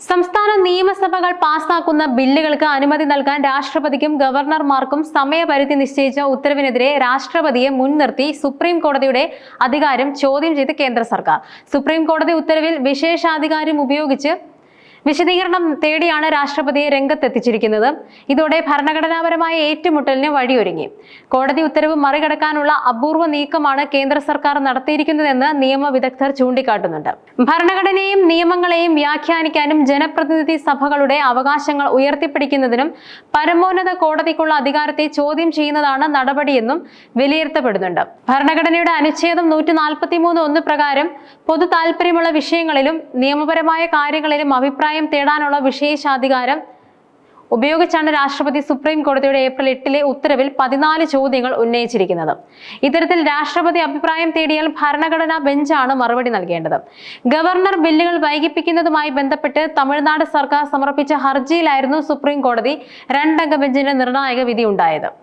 സംസ്ഥാന നിയമസഭകൾ പാസാക്കുന്ന ബില്ലുകൾക്ക് അനുമതി നൽകാൻ രാഷ്ട്രപതിക്കും ഗവർണർമാർക്കും സമയപരിധി നിശ്ചയിച്ച ഉത്തരവിനെതിരെ രാഷ്ട്രപതിയെ മുൻനിർത്തി സുപ്രീം കോടതിയുടെ അധികാരം ചോദ്യം ചെയ്ത് കേന്ദ്ര സർക്കാർ. സുപ്രീം കോടതി ഉത്തരവിൽ വിശേഷാധികാരം ഉപയോഗിച്ച് വിശദീകരണം തേടിയാണ് രാഷ്ട്രപതിയെ രംഗത്തെത്തിച്ചിരിക്കുന്നത്. ഇതോടെ ഭരണഘടനാപരമായ ഏറ്റുമുട്ടലിന് വഴിയൊരുങ്ങി. കോടതി ഉത്തരവ് മറികടക്കാനുള്ള അപൂർവ നീക്കമാണ് കേന്ദ്ര സർക്കാർ നടത്തിയിരിക്കുന്നതെന്ന് നിയമ വിദഗ്ധർ ചൂണ്ടിക്കാട്ടുന്നുണ്ട്. ഭരണഘടനയും നിയമങ്ങളെയും വ്യാഖ്യാനിക്കാനും ജനപ്രതിനിധി സഭകളുടെ അവകാശങ്ങൾ ഉയർത്തിപ്പിടിക്കുന്നതിനും പരമോന്നത കോടതിക്കുള്ള അധികാരത്തെ ചോദ്യം ചെയ്യുന്നതാണ് നടപടിയെന്നും വിലയിരുത്തപ്പെടുന്നുണ്ട്. ഭരണഘടനയുടെ അനുച്ഛേദം നൂറ്റി നാൽപ്പത്തി മൂന്ന് ഒന്ന് പ്രകാരം പൊതു താല്പര്യമുള്ള വിഷയങ്ങളിലും നിയമപരമായ കാര്യങ്ങളിലും അഭിപ്രായം തേടാനുള്ള വിശേഷാധികാരം ഉപയോഗിച്ചാണ് രാഷ്ട്രപതി സുപ്രീം കോടതിയുടെ ഏപ്രിൽ എട്ടിലെ ഉത്തരവിൽ പതിനാല് ചോദ്യങ്ങൾ ഉന്നയിച്ചിരിക്കുന്നത്. ഇത്തരത്തിൽ രാഷ്ട്രപതി അഭിപ്രായം തേടിയാൽ ഭരണഘടനാ ബെഞ്ചാണ് മറുപടി നൽകേണ്ടത്. ഗവർണർ ബില്ലുകൾ വൈകിപ്പിക്കുന്നതുമായി ബന്ധപ്പെട്ട് തമിഴ്നാട് സർക്കാർ സമർപ്പിച്ച ഹർജിയിലായിരുന്നു സുപ്രീം കോടതി രണ്ടംഗ ബെഞ്ചിന്റെ നിർണായക വിധി ഉണ്ടായത്